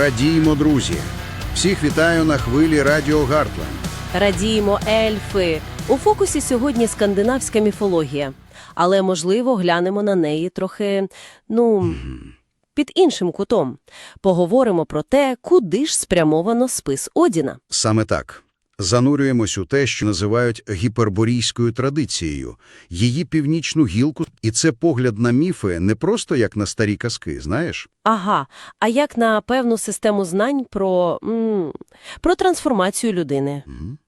Радіймо, друзі! Всіх вітаю на хвилі Радіо Гартлен. Радіємо ельфи. У фокусі сьогодні скандинавська міфологія. Але, можливо, глянемо на неї трохи, ну, під іншим кутом. Поговоримо про те, куди ж спрямовано спис Одіна. Саме так. Занурюємось у те, що називають гіперборійською традицією, її північну гілку, і це погляд на міфи не просто як на старі казки, знаєш? Ага, а як на певну систему знань про, м, про трансформацію людини, Мгм.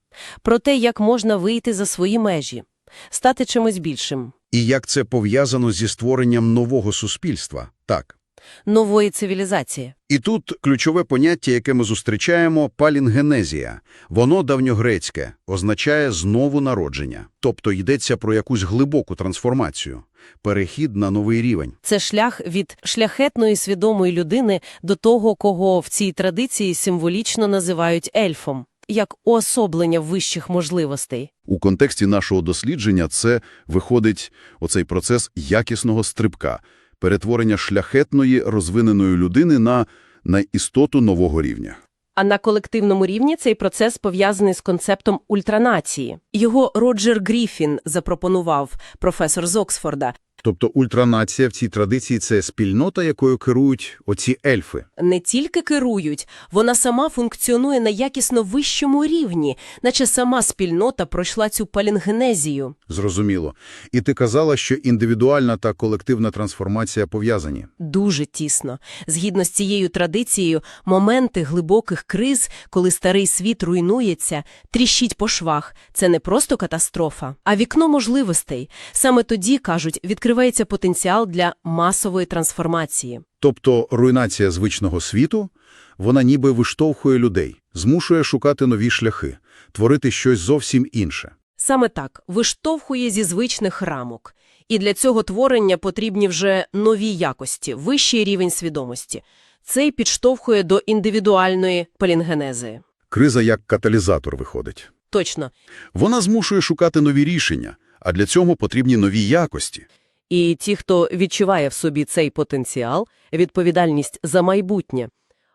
про те, як можна вийти за свої межі, стати чимось більшим, І як це пов'язано зі створенням нового суспільства. Так. Нової цивілізації. І тут ключове поняття, яке ми зустрічаємо – палінгенезія. Воно давньогрецьке, означає «знову народження». Тобто йдеться про якусь глибоку трансформацію, перехід на новий рівень. Це шлях від шляхетної свідомої людини до того, кого в цій традиції символічно називають ельфом, як уособлення вищих можливостей. У контексті нашого дослідження це виходить оцей процес якісного стрибка, перетворення шляхетної розвиненої людини на, на істоту нового рівня. А на колективному рівні цей процес пов'язаний з концептом ультранації. Його Роджер Гріфін запропонував, професор з Оксфорда. Тобто ультранація в цій традиції – це спільнота, якою керують оці ельфи. Не тільки керують, вона сама функціонує на якісно вищому рівні, наче сама спільнота пройшла цю палінгенезію. Зрозуміло. І ти казала, що індивідуальна та колективна трансформація пов'язані. Дуже тісно. Згідно з цією традицією, моменти глибоких криз, коли старий світ руйнується, тріщить по швах, це не просто катастрофа, а вікно можливостей. Саме тоді, кажуть, відкривається потенціал для масової трансформації. Тобто руйнація звичного світу, вона ніби виштовхує людей, змушує шукати нові шляхи, творити щось зовсім інше. Саме так, виштовхує зі звичних рамок. І для цього творення потрібні вже нові якості, вищий рівень свідомості. Це й підштовхує до індивідуальної палінгенези. Криза як каталізатор виходить. Точно. Вона змушує шукати нові рішення, а для цього потрібні нові якості. І ті, хто відчуває в собі цей потенціал, відповідальність за майбутнє,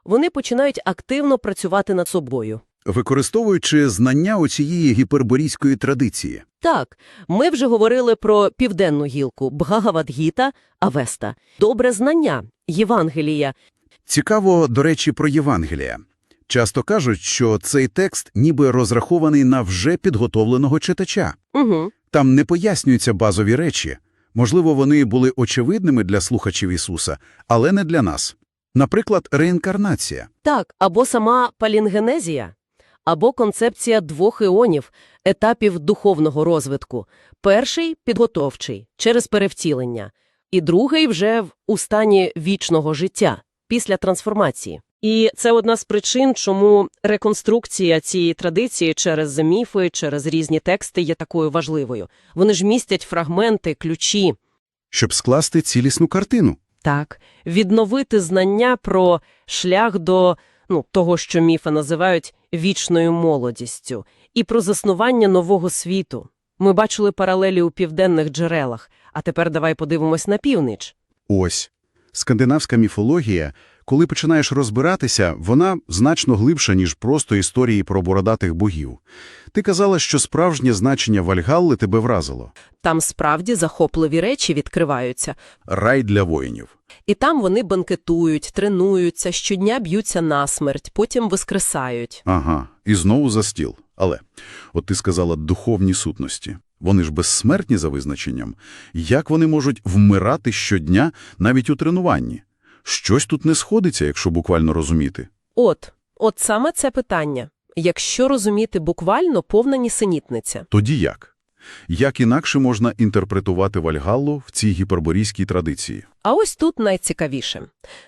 вони починають активно працювати над собою. Використовуючи знання оцієї гіперборійської традиції. Так, ми вже говорили про південну гілку Бхагавадгіта, Авеста. Добре знання Євангелія. Цікаво, до речі, про Євангелія. Часто кажуть, що цей текст ніби розрахований на вже підготовленого читача. Угу. Там не пояснюються базові речі. Можливо, вони були очевидними для слухачів Ісуса, але не для нас. Наприклад, реінкарнація. Так, або сама палінгенезія, або концепція двох іонів, етапів духовного розвитку. Перший – підготовчий, через перевтілення, і другий вже в у стані вічного життя, після трансформації. І це одна з причин, чому реконструкція цієї традиції через міфи, через різні тексти є такою важливою. Вони ж містять фрагменти, ключі. щоб скласти цілісну картину. Так, відновити знання про шлях до ну, того, що міфи називають вічною молодістю, і про заснування нового світу. Ми бачили паралелі у південних джерелах, а тепер давай подивимось на північ. Ось. Скандинавська міфологія, коли починаєш розбиратися, вона значно глибша, ніж просто історії про бородатих богів. Ти казала, що справжнє значення Вальгалли тебе вразило. Там справді захопливі речі відкриваються, Рай для воїнів. і там вони банкетують, тренуються, щодня б'ються насмерть, потім воскресають. Ага, і знову за стіл. Але, от ти сказала, духовні сутності. Вони ж безсмертні за визначенням. Як вони можуть вмирати щодня навіть у тренуванні? Щось тут не сходиться, якщо буквально розуміти. От, от саме це питання. Якщо розуміти буквально, повна нісенітниця. Тоді як? Як інакше можна інтерпретувати Вальгаллу в цій гіперборійській традиції? А ось тут найцікавіше.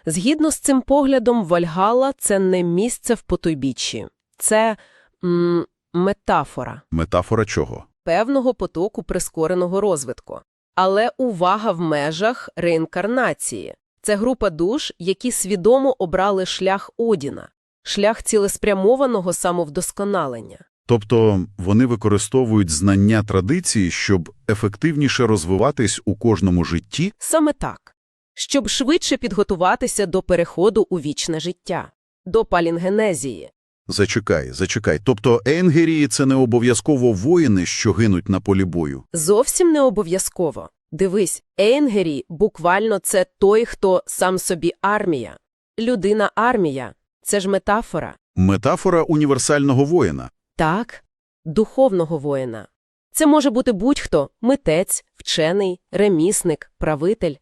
Згідно з цим поглядом, Вальгала – це не місце в потойбіччі. Це м, метафора Метафора чого? певного потоку прискореного розвитку. Але увага в межах реінкарнації. Це група душ, які свідомо обрали шлях Одіна, шлях цілеспрямованого самовдосконалення. Тобто вони використовують знання традиції, щоб ефективніше розвиватись у кожному житті? Саме так. Щоб швидше підготуватися до переходу у вічне життя. до палінгенезії. Зачекай, зачекай. Тобто Енгерії – це не обов'язково воїни, що гинуть на полі бою. Зовсім не обов'язково. Дивись, Ейнгері буквально це той, хто сам собі армія. Людина-армія – це ж метафора. Метафора універсального воїна. Так, духовного воїна. Це може бути будь-хто – митець, вчений, ремісник, правитель.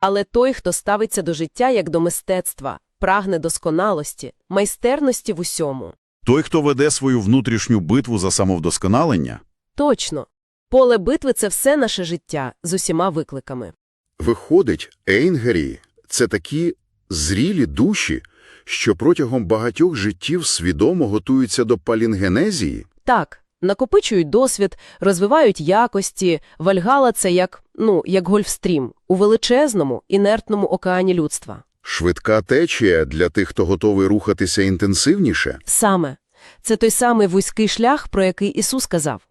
Але той, хто ставиться до життя як до мистецтва, прагне досконалості, майстерності в усьому. Той, хто веде свою внутрішню битву за самовдосконалення. Точно. Поле битви – це все наше життя з усіма викликами. Виходить, Ейнгері – це такі зрілі душі, що протягом багатьох життів свідомо готуються до палінгенезії? Так, накопичують досвід, розвивають якості. Вальгала – це як, ну, як гольфстрім у величезному, інертному океані людства. Швидка течія для тих, хто готовий рухатися інтенсивніше? Саме. Це той самий вузький шлях, про який Ісус казав.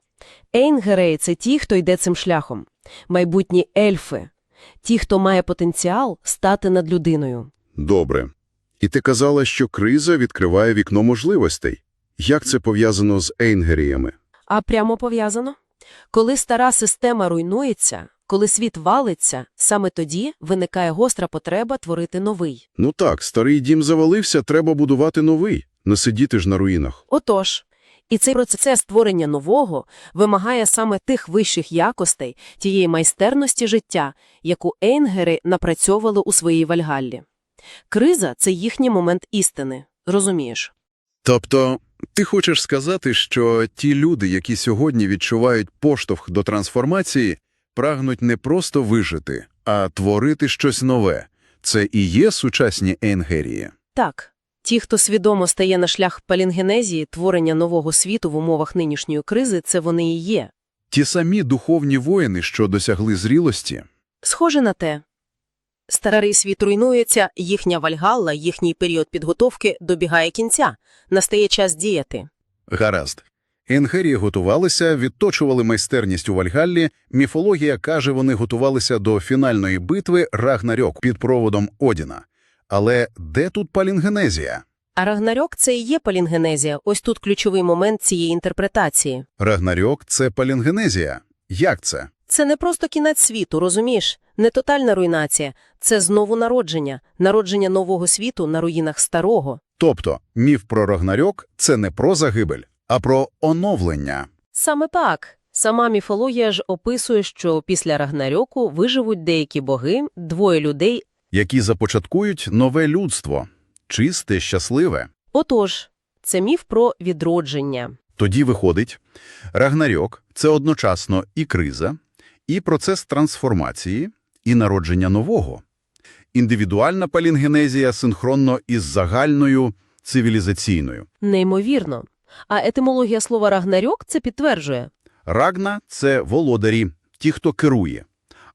Ейнгерей – це ті, хто йде цим шляхом. Майбутні ельфи. Ті, хто має потенціал стати над людиною. Добре. І ти казала, що криза відкриває вікно можливостей. Як це пов'язано з Ейнгеріями? А прямо пов'язано? Коли стара система руйнується, коли світ валиться, саме тоді виникає гостра потреба творити новий. Ну так, старий дім завалився, треба будувати новий. Не сидіти ж на руїнах. Отож, і цей процес створення нового вимагає саме тих вищих якостей, тієї майстерності життя, яку ейнгери напрацьовували у своїй Вальгаллі. Криза – це їхній момент істини, розумієш? Тобто, ти хочеш сказати, що ті люди, які сьогодні відчувають поштовх до трансформації, прагнуть не просто вижити, а творити щось нове. Це і є сучасні Енгерії. Так. Ті, хто свідомо стає на шлях палінгенезії, творення нового світу в умовах нинішньої кризи, це вони і є. Ті самі духовні воїни, що досягли зрілості, Схоже на те. Старий світ руйнується, їхня вальгалла, їхній період підготовки добігає кінця. Настає час діяти. Гаразд. Енгерії готувалися, відточували майстерність у Вальгаллі. Міфологія каже, вони готувалися до фінальної битви Рагнарьок під проводом Одіна. Але де тут палінгенезія? А Рагнарьок – це і є палінгенезія. Ось тут ключовий момент цієї інтерпретації. Рагнарьок – це палінгенезія. Як це? Це не просто кінець світу, розумієш? Не тотальна руйнація. Це знову народження. Народження нового світу на руїнах старого. Тобто, міф про Рагнарьок – це не про загибель, а про оновлення. Саме так. Сама міфологія ж описує, що після Рагнарьоку виживуть деякі боги, двоє людей. Які започаткують нове людство – чисте, щасливе. Отож, це міф про відродження. Тоді виходить, Рагнарьок – це одночасно і криза, і процес трансформації, і народження нового. Індивідуальна палінгенезія синхронно із загальною цивілізаційною. Неймовірно. А етимологія слова «рагнарьок» це підтверджує. Рагна – це володарі, ті, хто керує.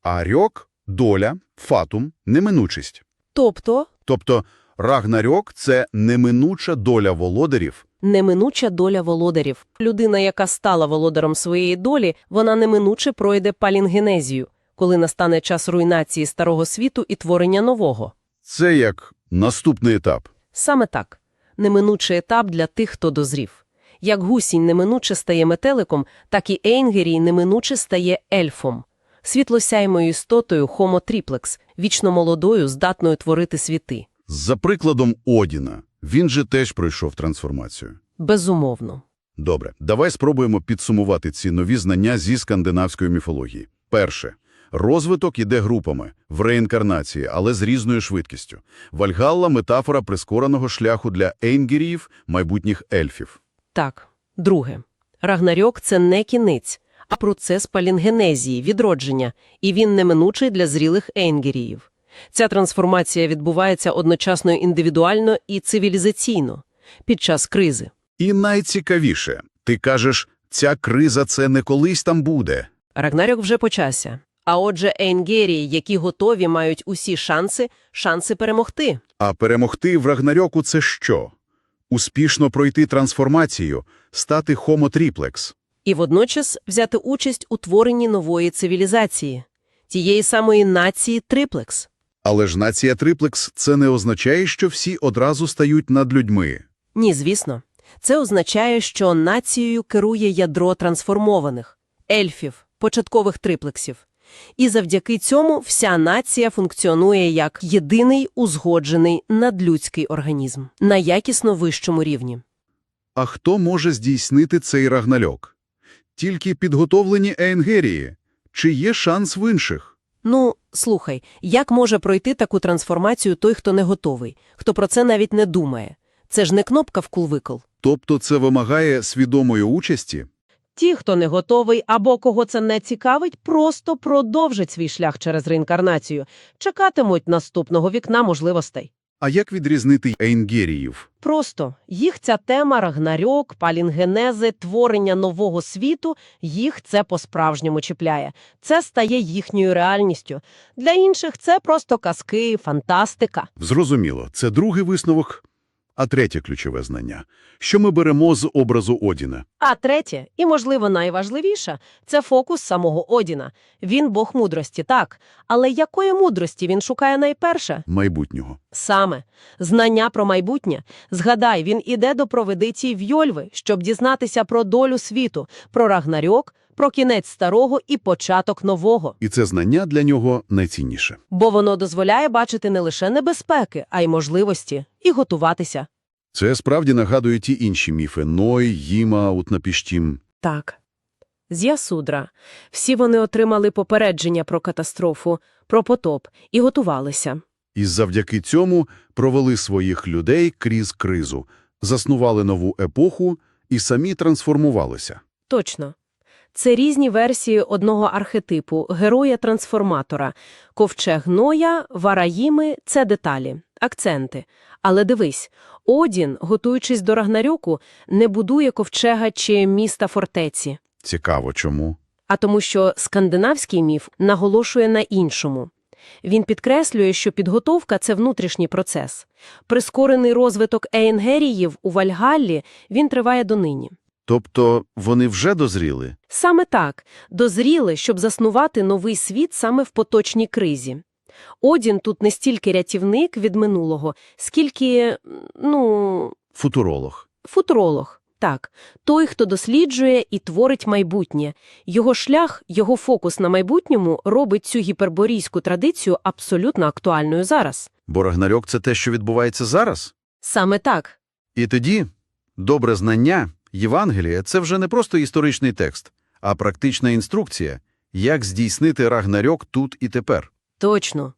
А рьок – доля, фатум, неминучість. Тобто, Тобто Рагнарьок – це неминуча доля володарів, неминуча доля володарів. Людина, яка стала володаром своєї долі, вона неминуче пройде палінгенезію, коли настане час руйнації старого світу і творення нового. Це як наступний етап. Саме так. Неминучий етап для тих, хто дозрів. Як гусінь неминуче стає метеликом, так і Ейнгерій неминуче стає ельфом. Світлосяймою істотою Homo triplex, вічно молодою, здатною творити світи. За прикладом Одіна. Він же теж пройшов трансформацію. Безумовно. Добре, давай спробуємо підсумувати ці нові знання зі скандинавської міфології. Перше. Розвиток іде групами, в реінкарнації, але з різною швидкістю. Вальгалла – метафора прискореного шляху для ейнгеріїв, майбутніх ельфів. Так. Друге. Рагнарьок – це не кінець, а процес палінгенезії, відродження, і він неминучий для зрілих ейнгеріїв. Ця трансформація відбувається одночасно індивідуально і цивілізаційно під час кризи. І найцікавіше, ти кажеш, ця криза – це не колись там буде. Рагнарьок вже почався. А отже, Ейнгерії, які готові, мають усі шанси, шанси перемогти. А перемогти в Рагнарьоку – це що? Успішно пройти трансформацію, стати triplex. І водночас взяти участь у творенні нової цивілізації, тієї самої нації Триплекс. Але ж нація триплекс – це не означає, що всі одразу стають над людьми. Ні, звісно. Це означає, що нацією керує ядро трансформованих – ельфів, початкових триплексів. І завдяки цьому вся нація функціонує як єдиний узгоджений надлюдський організм на якісно вищому рівні. А хто може здійснити цей рагнальок? Тільки підготовлені Ейнгерії. Чи є шанс в інших? Ну, слухай, як може пройти таку трансформацію той, хто не готовий, хто про це навіть не думає? Це ж не кнопка вкл-викл. Тобто це вимагає свідомої участі? Ті, хто не готовий або кого це не цікавить, просто продовжать свій шлях через реінкарнацію, чекатимуть наступного вікна можливостей. А як відрізнити Ейнгеріїв? Просто їх ця тема рагнарьок, палінгенези, творення нового світу, їх це по-справжньому чіпляє. Це стає їхньою реальністю. Для інших це просто казки, фантастика. Зрозуміло, це другий висновок. А третє ключове знання. Що ми беремо з образу Одіна? А третє, і, можливо, найважливіше, це фокус самого Одіна. Він бог мудрості, так. Але якої мудрості він шукає найперше? Майбутнього. Саме. Знання про майбутнє. Згадай, він іде до проведиці Вйольви, щоб дізнатися про долю світу, про Рагнарьок, про кінець старого і початок нового. І це знання для нього найцінніше. Бо воно дозволяє бачити не лише небезпеки, а й можливості, і готуватися. Це справді нагадує ті інші міфи – Ной, Їма, Утнапіштім. Так. З Ясудра. Всі вони отримали попередження про катастрофу, про потоп і готувалися. І завдяки цьому провели своїх людей крізь кризу, заснували нову епоху і самі трансформувалися. Точно. Це різні версії одного архетипу – героя-трансформатора. Ковчег Ноя, Вараїми – це деталі, акценти. Але дивись, Одін, готуючись до Рагнарьоку, не будує ковчега чи міста фортеці. Цікаво, чому? А тому що скандинавський міф наголошує на іншому. Він підкреслює, що підготовка – це внутрішній процес. Прискорений розвиток Ейнгеріїв у Вальгаллі він триває донині. Тобто вони вже дозріли? Саме так, дозріли, щоб заснувати новий світ саме в поточній кризі. Одін тут не стільки рятівник від минулого, скільки, ну, Футуролог. футуролог. Так, той, хто досліджує і творить майбутнє. Його шлях, його фокус на майбутньому робить цю гіперборійську традицію абсолютно актуальною зараз. Бо Рагнарьок – це те, що відбувається зараз? Саме так. І тоді добре знання, Євангелія – це вже не просто історичний текст, а практична інструкція, як здійснити Рагнарьок тут і тепер. Точно.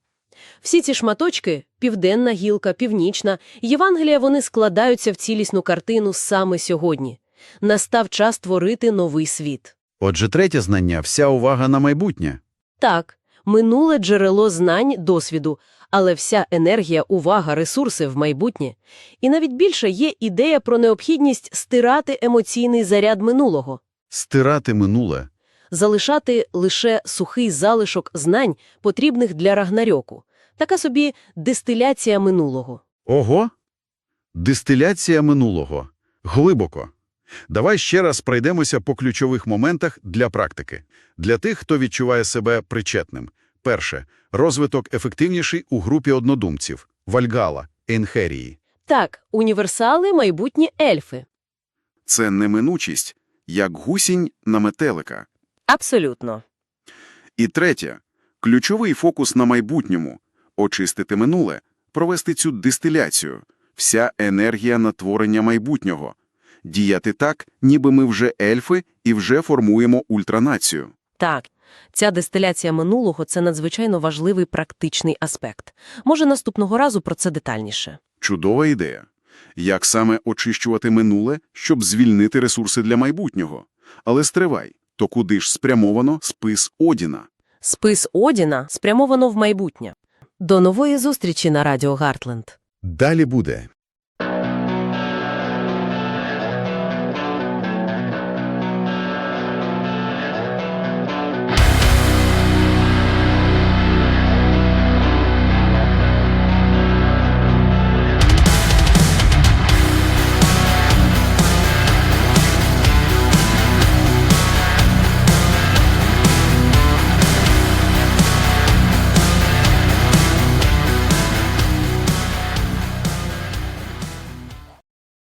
Всі ці шматочки – південна гілка, північна – Євангелія вони складаються в цілісну картину саме сьогодні. Настав час творити новий світ. Отже, третє знання – вся увага на майбутнє. Так, минуле джерело знань, досвіду, але вся енергія, увага, ресурси в майбутнє. І навіть більше є ідея про необхідність стирати емоційний заряд минулого, Стирати минуле. залишати лише сухий залишок знань, потрібних для Рагнарьоку. Така собі дистиляція минулого. Ого! Дистиляція минулого. Глибоко. Давай ще раз пройдемося по ключових моментах для практики. Для тих, хто відчуває себе причетним. Перше. Розвиток ефективніший у групі однодумців. Вальгала, Енхерії. Так, універсали – майбутні ельфи. Це неминучість, як гусінь на метелика. Абсолютно. І третє – ключовий фокус на майбутньому – очистити минуле, провести цю дистиляцію, вся енергія на творення майбутнього, діяти так, ніби ми вже ельфи і вже формуємо ультранацію. Так, ця дистиляція минулого – це надзвичайно важливий практичний аспект. Може, наступного разу про це детальніше. Чудова ідея. Як саме очищувати минуле, щоб звільнити ресурси для майбутнього? Але стривай, то куди ж спрямовано спис Одіна? Спис Одіна спрямовано в майбутнє. До нової зустрічі на Радіо Гартленд. Далі буде.